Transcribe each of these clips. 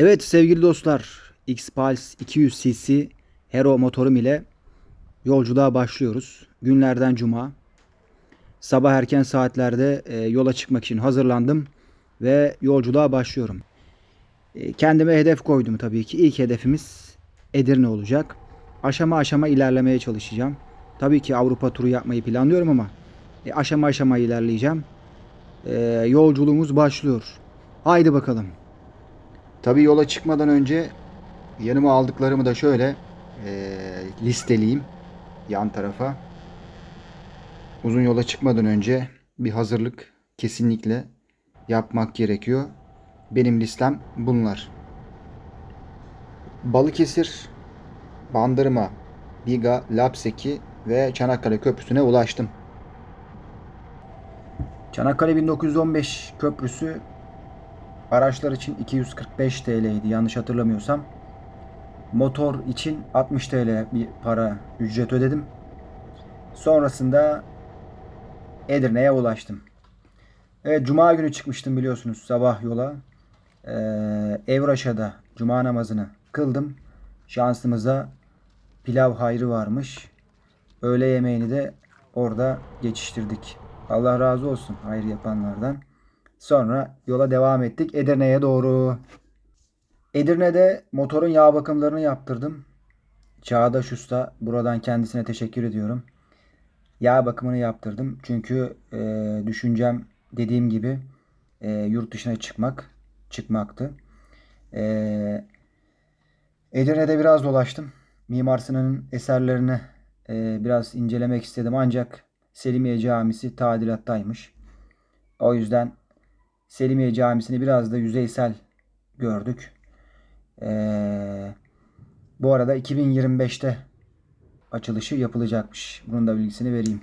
Evet sevgili dostlar, X-Pulse 200 cc Hero motorum ile yolculuğa başlıyoruz. Günlerden cuma. Sabah erken saatlerde e, yola çıkmak için hazırlandım ve yolculuğa başlıyorum. E, kendime hedef koydum tabii ki. İlk hedefimiz Edirne olacak. Aşama aşama ilerlemeye çalışacağım. Tabii ki Avrupa turu yapmayı planlıyorum ama e, aşama aşama ilerleyeceğim. Yolculuğumuz başlıyor. Haydi bakalım. Tabii yola çıkmadan önce yanıma aldıklarımı da şöyle eee, listeleyeyim yan tarafa. Uzun yola çıkmadan önce bir hazırlık kesinlikle yapmak gerekiyor. Benim listem bunlar. Balıkesir, Bandırma, Biga, Lapseki ve Çanakkale Köprüsü'ne ulaştım. Çanakkale 1915 köprüsü Araçlar için 245 TL'ydi yanlış hatırlamıyorsam. Motor için 60 TL bir para ücret ödedim. Sonrasında Edirne'ye ulaştım. Evet Cuma günü çıkmıştım biliyorsunuz sabah yola. Ee, Evraşa'da Cuma namazını kıldım. Şansımıza pilav hayrı varmış. Öğle yemeğini de orada geçiştirdik. Allah razı olsun hayır yapanlardan. Sonra yola devam ettik Edirne'ye doğru. Edirne'de motorun yağ bakımlarını yaptırdım. Çağdaş Usta buradan kendisine teşekkür ediyorum. Yağ bakımını yaptırdım. Çünkü e, düşüncem dediğim gibi e, yurt dışına çıkmak, çıkmaktı. E, Edirne'de biraz dolaştım. Mimar Sinan'ın eserlerini e, biraz incelemek istedim. Ancak Selimiye Camisi tadilattaymış. O yüzden Selimiye Camisi'ni biraz da yüzeysel gördük. Ee, bu arada 2025'te açılışı yapılacakmış. Bunun da bilgisini vereyim.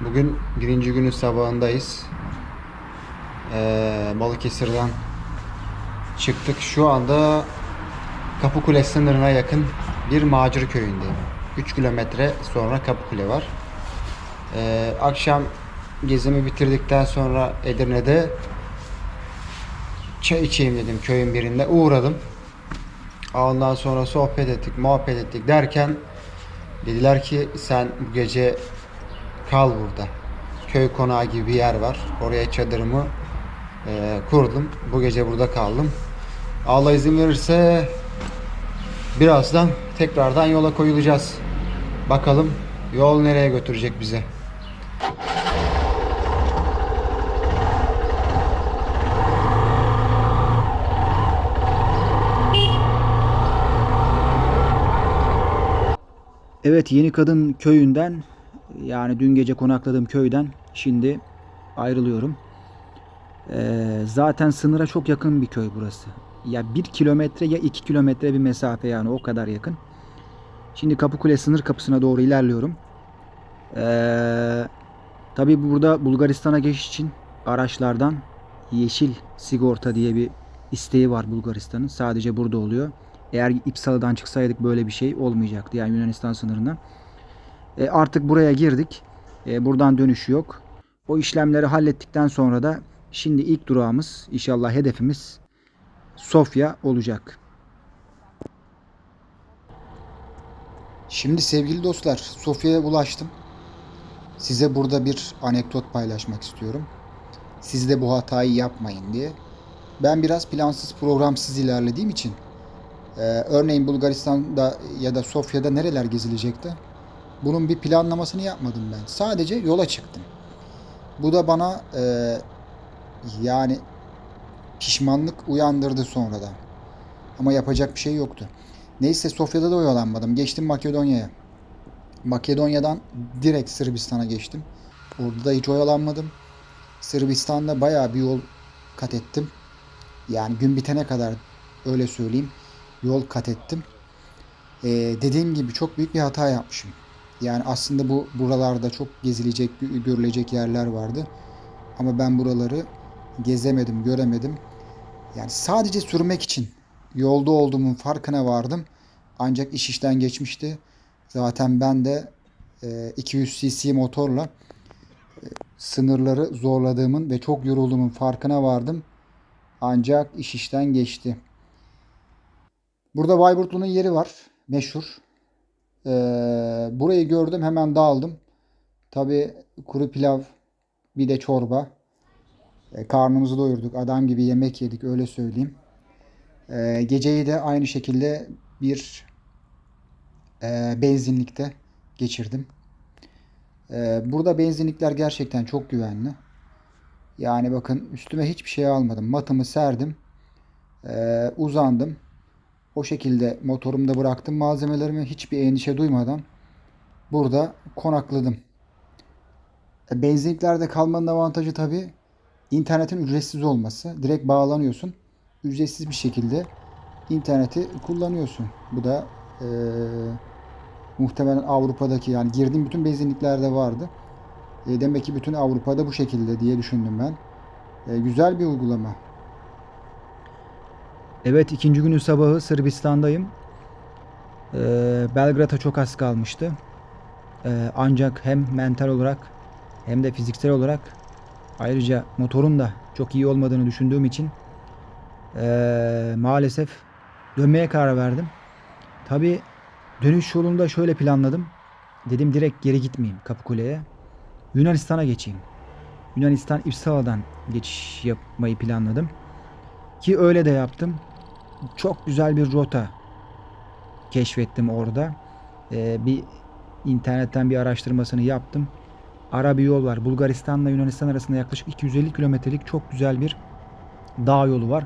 Bugün birinci günün sabahındayız. Ee, Balıkesir'den çıktık. Şu anda Kapıkule sınırına yakın bir Macir köyündeyim. 3 kilometre sonra Kapıkule var. Ee, akşam gezimi bitirdikten sonra Edirne'de çay içeyim dedim köyün birinde uğradım. Ondan sonra sohbet ettik, muhabbet ettik derken dediler ki sen bu gece kal burada. Köy konağı gibi bir yer var. Oraya çadırımı e, kurdum. Bu gece burada kaldım. Allah izin verirse birazdan tekrardan yola koyulacağız. Bakalım yol nereye götürecek bize. Evet Yeni Kadın köyünden yani dün gece konakladığım köyden şimdi ayrılıyorum. Ee, zaten sınıra çok yakın bir köy burası. Ya bir kilometre ya iki kilometre bir mesafe yani o kadar yakın. Şimdi Kapıkule sınır kapısına doğru ilerliyorum. Ee, Tabi burada Bulgaristan'a geçiş için araçlardan yeşil sigorta diye bir isteği var Bulgaristan'ın. Sadece burada oluyor. Eğer İpsala'dan çıksaydık böyle bir şey olmayacaktı. Yani Yunanistan sınırından. E, artık buraya girdik. E, buradan dönüş yok. O işlemleri hallettikten sonra da şimdi ilk durağımız inşallah hedefimiz Sofya olacak. Şimdi sevgili dostlar Sofya'ya ulaştım. Size burada bir anekdot paylaşmak istiyorum. Siz de bu hatayı yapmayın diye. Ben biraz plansız programsız ilerlediğim için ee, örneğin Bulgaristan'da ya da Sofya'da nereler gezilecekti? Bunun bir planlamasını yapmadım ben. Sadece yola çıktım. Bu da bana e, yani pişmanlık uyandırdı sonradan. Ama yapacak bir şey yoktu. Neyse Sofya'da da oyalanmadım. Geçtim Makedonya'ya. Makedonya'dan direkt Sırbistan'a geçtim. Orada da hiç oyalanmadım. Sırbistan'da bayağı bir yol kat ettim. Yani gün bitene kadar öyle söyleyeyim yol kat ettim. Ee, dediğim gibi çok büyük bir hata yapmışım. Yani aslında bu buralarda çok gezilecek, görülecek yerler vardı. Ama ben buraları gezemedim, göremedim. Yani sadece sürmek için yolda olduğumun farkına vardım. Ancak iş işten geçmişti. Zaten ben de e, 200 cc motorla e, sınırları zorladığımın ve çok yorulduğumun farkına vardım. Ancak iş işten geçti. Burada Bayburtlu'nun yeri var. Meşhur. Ee, burayı gördüm hemen dağıldım. Tabi kuru pilav bir de çorba. E, karnımızı doyurduk. Adam gibi yemek yedik öyle söyleyeyim. E, geceyi de aynı şekilde bir e, benzinlikte geçirdim. E, burada benzinlikler gerçekten çok güvenli. Yani bakın üstüme hiçbir şey almadım. Matımı serdim. E, uzandım. O şekilde motorumda bıraktım malzemelerimi hiçbir endişe duymadan burada konakladım. E, benzinliklerde kalmanın avantajı tabii internetin ücretsiz olması. Direkt bağlanıyorsun. Ücretsiz bir şekilde interneti kullanıyorsun. Bu da e, muhtemelen Avrupa'daki yani girdiğim bütün benzinliklerde vardı. E, demek ki bütün Avrupa'da bu şekilde diye düşündüm ben. E, güzel bir uygulama. Evet ikinci günün sabahı Sırbistan'dayım. E, Belgrad'a çok az kalmıştı. E, ancak hem mental olarak hem de fiziksel olarak ayrıca motorun da çok iyi olmadığını düşündüğüm için e, maalesef dönmeye karar verdim. Tabi dönüş yolunda şöyle planladım. Dedim direkt geri gitmeyeyim Kapıkule'ye. Yunanistan'a geçeyim. Yunanistan İpsala'dan geçiş yapmayı planladım. Ki öyle de yaptım. Çok güzel bir rota keşfettim orada. Ee, bir internetten bir araştırmasını yaptım. Ara bir yol var. Bulgaristan'la Yunanistan arasında yaklaşık 250 kilometrelik çok güzel bir dağ yolu var.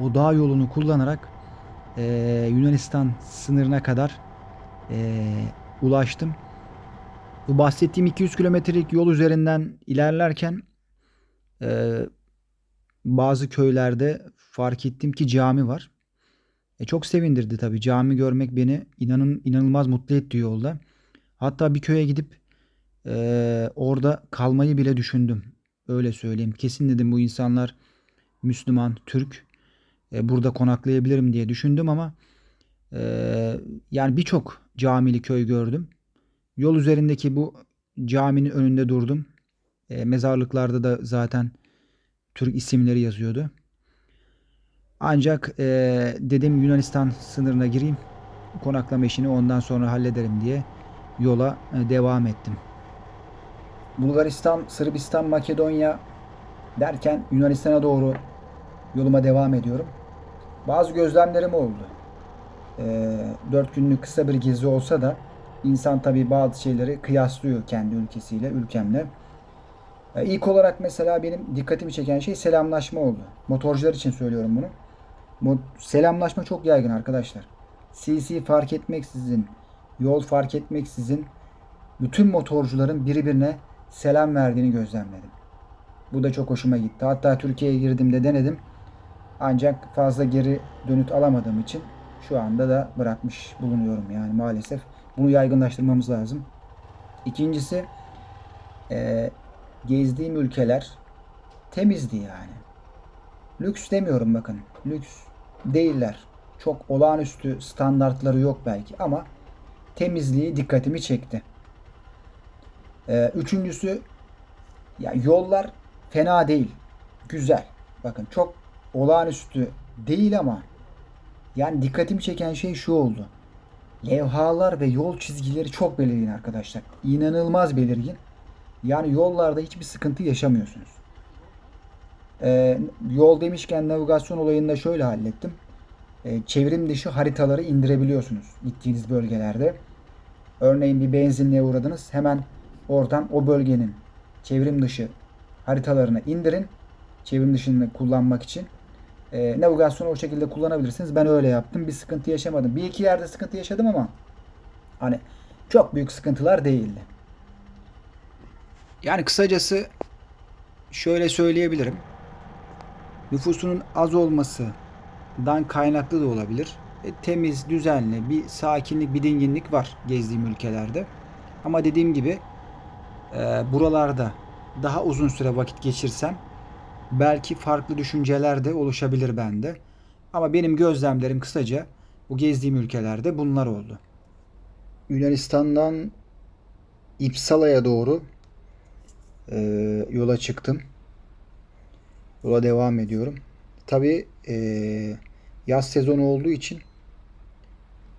O dağ yolunu kullanarak e, Yunanistan sınırına kadar e, ulaştım. Bu bahsettiğim 200 kilometrelik yol üzerinden ilerlerken e, bazı köylerde fark ettim ki cami var. E, çok sevindirdi tabii. Cami görmek beni inanın inanılmaz mutlu etti yolda. Hatta bir köye gidip e, orada kalmayı bile düşündüm. Öyle söyleyeyim. Kesin dedim bu insanlar Müslüman, Türk. E, burada konaklayabilirim diye düşündüm ama e, yani birçok camili köy gördüm. Yol üzerindeki bu caminin önünde durdum. E, mezarlıklarda da zaten Türk isimleri yazıyordu. Ancak e, dedim Yunanistan sınırına gireyim. Konaklama işini ondan sonra hallederim diye yola e, devam ettim. Bulgaristan, Sırbistan, Makedonya derken Yunanistan'a doğru yoluma devam ediyorum. Bazı gözlemlerim oldu. E, 4 günlük kısa bir gezi olsa da insan tabii bazı şeyleri kıyaslıyor kendi ülkesiyle, ülkemle. E, ilk olarak mesela benim dikkatimi çeken şey selamlaşma oldu. Motorcular için söylüyorum bunu. Selamlaşma çok yaygın arkadaşlar. CC fark etmeksizin, yol fark etmeksizin bütün motorcuların birbirine selam verdiğini gözlemledim. Bu da çok hoşuma gitti. Hatta Türkiye'ye girdiğimde denedim. Ancak fazla geri dönüt alamadığım için şu anda da bırakmış bulunuyorum yani maalesef. Bunu yaygınlaştırmamız lazım. İkincisi e, gezdiğim ülkeler temizdi yani. Lüks demiyorum bakın. Lüks değiller. Çok olağanüstü standartları yok belki ama temizliği dikkatimi çekti. Ee, üçüncüsü ya yollar fena değil. Güzel. Bakın çok olağanüstü değil ama yani dikkatimi çeken şey şu oldu. Levhalar ve yol çizgileri çok belirgin arkadaşlar. İnanılmaz belirgin. Yani yollarda hiçbir sıkıntı yaşamıyorsunuz. Ee, yol demişken navigasyon olayını da şöyle hallettim. Ee, çevrim dışı haritaları indirebiliyorsunuz gittiğiniz bölgelerde. Örneğin bir benzinliğe uğradınız. Hemen oradan o bölgenin çevrim dışı haritalarını indirin. Çevrim dışını kullanmak için. Ee, navigasyonu o şekilde kullanabilirsiniz. Ben öyle yaptım. Bir sıkıntı yaşamadım. Bir iki yerde sıkıntı yaşadım ama hani çok büyük sıkıntılar değildi. Yani kısacası şöyle söyleyebilirim. Nüfusunun az olmasından kaynaklı da olabilir. E, temiz, düzenli, bir sakinlik, bir dinginlik var gezdiğim ülkelerde. Ama dediğim gibi e, buralarda daha uzun süre vakit geçirsem belki farklı düşünceler de oluşabilir bende. Ama benim gözlemlerim kısaca bu gezdiğim ülkelerde bunlar oldu. Yunanistan'dan İpsala'ya doğru e, yola çıktım. Yola devam ediyorum. Tabi e, yaz sezonu olduğu için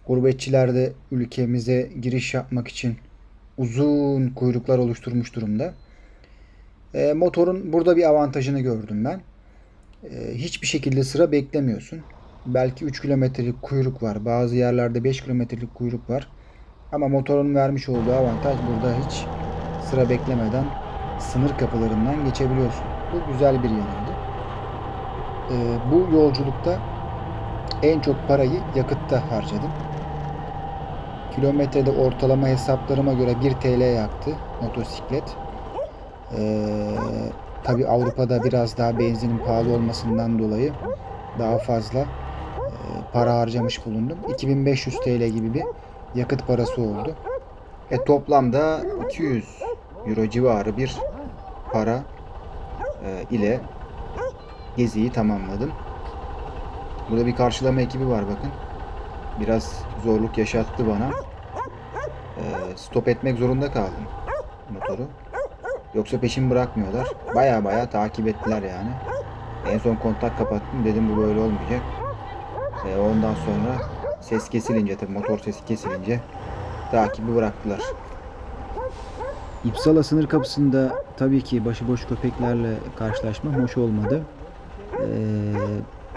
Gurbetçiler de ülkemize giriş yapmak için uzun kuyruklar oluşturmuş durumda. E, motorun burada bir avantajını gördüm ben. E, hiçbir şekilde sıra beklemiyorsun. Belki 3 kilometrelik kuyruk var. Bazı yerlerde 5 kilometrelik kuyruk var. Ama motorun vermiş olduğu avantaj burada hiç sıra beklemeden sınır kapılarından geçebiliyorsun. Bu güzel bir yanıydı. E, bu yolculukta en çok parayı yakıtta harcadım. Kilometrede ortalama hesaplarıma göre 1 TL yaktı motosiklet. Ee, Tabi Avrupa'da biraz daha benzinin pahalı olmasından dolayı daha fazla e, para harcamış bulundum. 2500 TL gibi bir yakıt parası oldu. E, toplamda 200 euro civarı bir para e, ile geziyi tamamladım. Burada bir karşılama ekibi var bakın. Biraz zorluk yaşattı bana. Ee, stop etmek zorunda kaldım motoru. Yoksa peşimi bırakmıyorlar. Baya baya takip ettiler yani. En son kontak kapattım. Dedim bu böyle olmayacak. Ee, ondan sonra ses kesilince tabii motor sesi kesilince takibi bıraktılar. İpsala sınır kapısında tabii ki başıboş köpeklerle karşılaşmam hoş olmadı. Ee,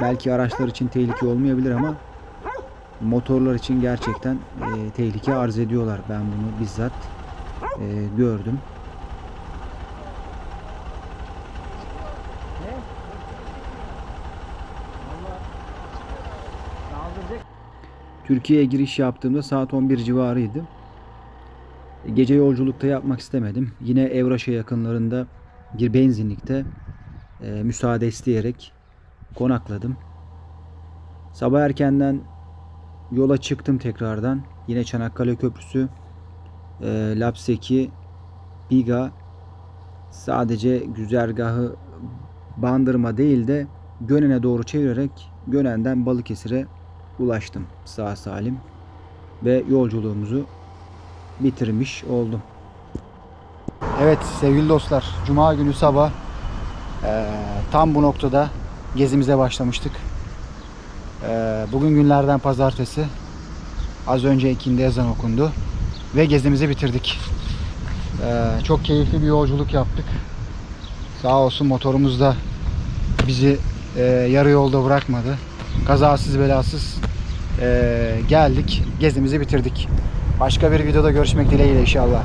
belki araçlar için tehlike olmayabilir ama motorlar için gerçekten e, tehlike arz ediyorlar. Ben bunu bizzat e, gördüm. Türkiye'ye giriş yaptığımda saat 11 civarıydı. Gece yolculukta yapmak istemedim. Yine Evraş'a yakınlarında bir benzinlikte e, müsaade isteyerek konakladım. Sabah erkenden yola çıktım tekrardan. Yine Çanakkale Köprüsü, e, Lapseki, Biga sadece güzergahı Bandırma değil de Gönen'e doğru çevirerek Gönen'den Balıkesir'e ulaştım sağ salim ve yolculuğumuzu bitirmiş oldum. Evet sevgili dostlar Cuma günü sabah eee, tam bu noktada gezimize başlamıştık. Eee, bugün günlerden pazartesi. Az önce ikindi ezan okundu. Ve gezimizi bitirdik. Eee, çok keyifli bir yolculuk yaptık. Sağ olsun motorumuz da bizi eee, yarı yolda bırakmadı. Kazasız belasız eee, geldik. Gezimizi bitirdik. Başka bir videoda görüşmek dileğiyle inşallah.